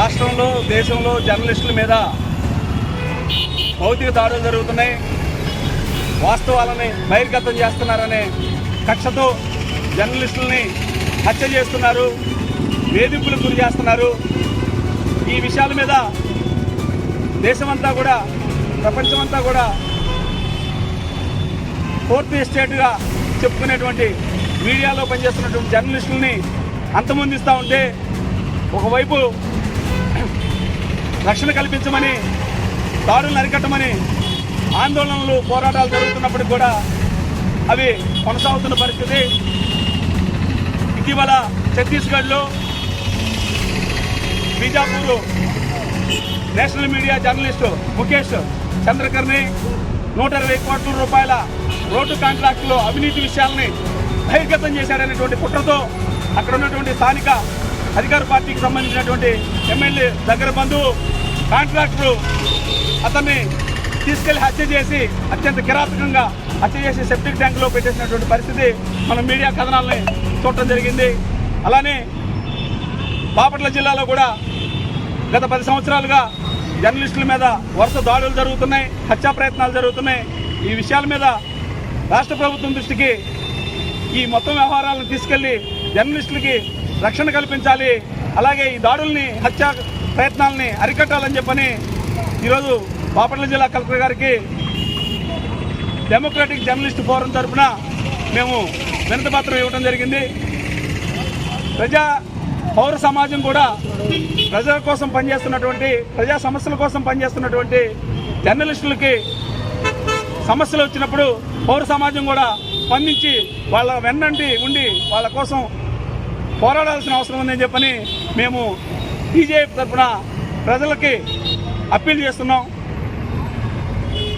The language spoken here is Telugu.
రాష్ట్రంలో దేశంలో జర్నలిస్టుల మీద భౌతిక దాడులు జరుగుతున్నాయి. వాస్తవాలని బహిర్గతం చేస్తున్నారనే కక్షతో జర్నలిస్టుల్ని హత్య చేస్తున్నారు వేధింపులకు గురి చేస్తున్నారు. ఈ విషయాల మీద దేశమంతా కూడా ప్రపంచమంతా కూడా ఫోర్త్ ఎస్టేట్గా చెప్పుకునేటువంటి మీడియాలో పనిచేస్తున్నటువంటి జర్నలిస్టుల్ని అంతమొందిస్తూ ఉంటే ఒకవైపు రక్షణ కల్పించమని దాడులను అరికట్టమని ఆందోళనలు పోరాటాలు జరుగుతున్నప్పుడు కూడా అవి కొనసాగుతున్న పరిస్థితి. ఇటీవల ఛత్తీస్గఢ్లో Bijapur national media journalist Mukesh చంద్రకర్ని నూట ఇరవై కోట్ల రూపాయల రోడ్డు కాంట్రాక్టులో అవినీతి విషయాల్ని బహిర్గతం చేశాడనేటువంటి కుట్రతో అక్కడ ఉన్నటువంటి స్థానిక అధికార పార్టీకి సంబంధించినటువంటి ఎమ్మెల్యే దగ్గర బంధువు కాంట్రాక్టరు అతన్ని తీసుకెళ్ళి హత్య చేసి అత్యంత కిరాతకంగా హత్య చేసి సెప్టిక్ ట్యాంకులో పెట్టేసినటువంటి పరిస్థితి మనం మీడియా కథనాలని చూడటం జరిగింది. అలానే బాపట్ల జిల్లాలో కూడా గత పది సంవత్సరాలుగా జర్నలిస్టుల మీద వరుస దాడులు జరుగుతున్నాయి హత్యా ప్రయత్నాలు జరుగుతున్నాయి. ఈ విషయాల మీద రాష్ట్ర ప్రభుత్వం దృష్టికి ఈ మొత్తం వ్యవహారాలను తీసుకెళ్ళి జర్నలిస్టులకి రక్షణ కల్పించాలి. అలాగే ఈ దాడుల్ని హత్యా ప్రయత్నాలని అరికట్టాలని చెప్పని ఈరోజు బాపట్ల జిల్లా కలెక్టర్ గారికి డెమోక్రటిక్ జర్నలిస్ట్ ఫోరం తరఫున మేము వినతిపత్రం ఇవ్వడం జరిగింది. ప్రజా పౌర సమాజం కూడా ప్రజల కోసం పనిచేస్తున్నటువంటి ప్రజా సమస్యల కోసం పనిచేస్తున్నటువంటి జర్నలిస్టులకి సమస్యలు వచ్చినప్పుడు పౌర సమాజం కూడా స్పందించి వాళ్ళ వెన్నంటి ఉండి వాళ్ళ కోసం పోరాడాల్సిన అవసరం ఉందని చెప్పని మేము బీజేపీ తరఫున ప్రజలకి అప్పీల్ చేస్తున్నాం.